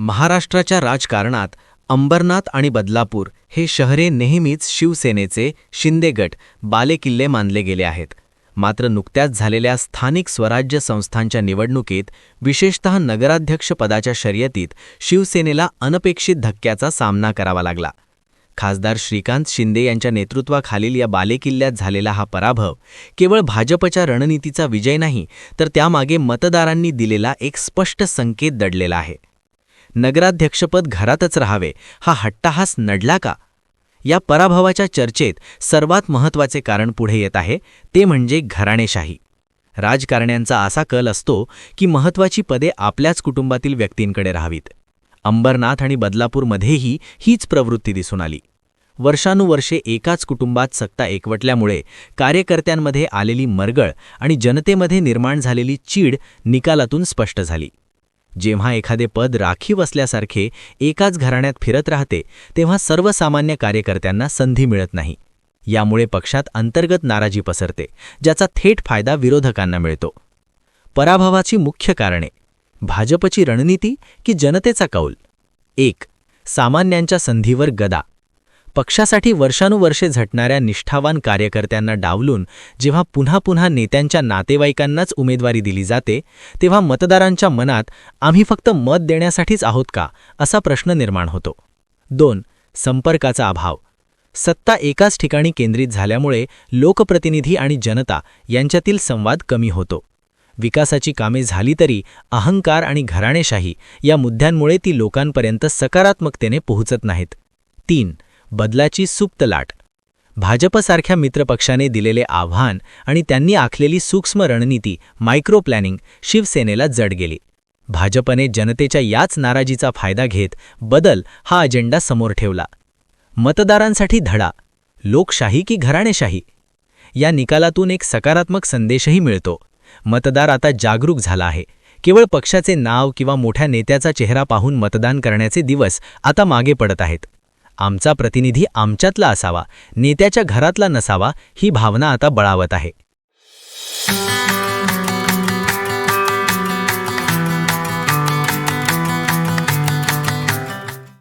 महाराष्ट्राच्या राजकारणात अंबरनाथ आणि बदलापूर हे शहरे नेहमीच शिवसेनेचे शिंदे गट बालेकिल्ले मानले गेले आहेत. मात्र नुकत्याच झालेल्या स्थानिक स्वराज्य संस्थांच्या निवडणुकीत विशेषतः नगराध्यक्षपदाच्या शर्यतीत शिवसेनेला अनपेक्षित धक्क्याचा सामना करावा लागला. खासदार श्रीकांत शिंदे यांच्या नेतृत्वाखालील या बालेकिल्ल्यात झालेला हा पराभव केवळ भाजपच्या रणनीतीचा विजय नाही तर त्यामागे मतदारांनी दिलेला एक स्पष्ट संकेत दडलेला आहे. नगराध्यक्षपद घरातच राहावे हा हट्टाहास नडला का? या पराभवाच्या चर्चेत सर्वात महत्त्वाचे कारण पुढे येत आहे ते म्हणजे घराणेशाही. राजकारण्यांचा असा कल असतो की महत्त्वाची पदे आपल्याच कुटुंबातील व्यक्तींकडे राहावीत. अंबरनाथ आणि बदलापूरमध्येही हीच प्रवृत्ती दिसून आली. वर्षानुवर्षे एकाच कुटुंबात सत्ता एकवटल्यामुळे कार्यकर्त्यांमध्ये आलेली मरगळ आणि जनतेमध्ये निर्माण झालेली चीड निकालातून स्पष्ट झाली. जेव्हा एखादे पद राखीव असल्यासारखे एकाच घराण्यात फिरत राहते तेव्हा सर्वसामान्य कार्यकर्त्यांना संधी मिळत नाही. यामुळे पक्षात अंतर्गत नाराजी पसरते ज्याचा थेट फायदा विरोधकांना मिळतो. पराभवाची मुख्य कारणे भाजपची रणनीती की जनतेचा कौल? एक सामान्यांच्या संधीवर गदा. पक्षासाठी वर्षानुवर्षे झटणाऱ्या निष्ठावान कार्यकर्त्यांना डावलून जेव्हा पुन्हा पुन्हा नेत्यांच्या नातेवाईकांनाच उमेदवारी दिली जाते तेव्हा मतदारांच्या मनात आम्ही फक्त मत देण्यासाठीच आहोत का असा प्रश्न निर्माण होतो. दोन संपर्काचा अभाव. सत्ता एकाच ठिकाणी केंद्रित झाल्यामुळे लोकप्रतिनिधी आणि जनता यांच्यातील संवाद कमी होतो. विकासाची कामे झाली तरी अहंकार आणि घराणेशाही या मुद्द्यांमुळे ती लोकांपर्यंत सकारात्मकतेने पोहोचत नाहीत. तीन बदलाची सुप्त लाट. भाजपसारख्या मित्रपक्षाने दिलेले आव्हान आणि त्यांनी आखलेली सूक्ष्म रणनीती मायक्रो प्लॅनिंग शिवसेनेला जड गेली. भाजपने जनतेच्या याच नाराजीचा फायदा घेत बदल हा अजेंडा समोर ठेवला. मतदारांसाठी धडा लोकशाही की घराणेशाही? या निकालातून एक सकारात्मक संदेशही मिळतो. मतदार आता जागरूक झाला आहे. केवळ पक्षाचे नाव किंवा मोठ्या नेत्याचा चेहरा पाहून मतदान करण्याचे दिवस आता मागे पडत आहेत. आमचा प्रतिनिधी आमच्यातला असावा नेत्याच्या घरातला नसावा ही भावना आता बळावत आहे.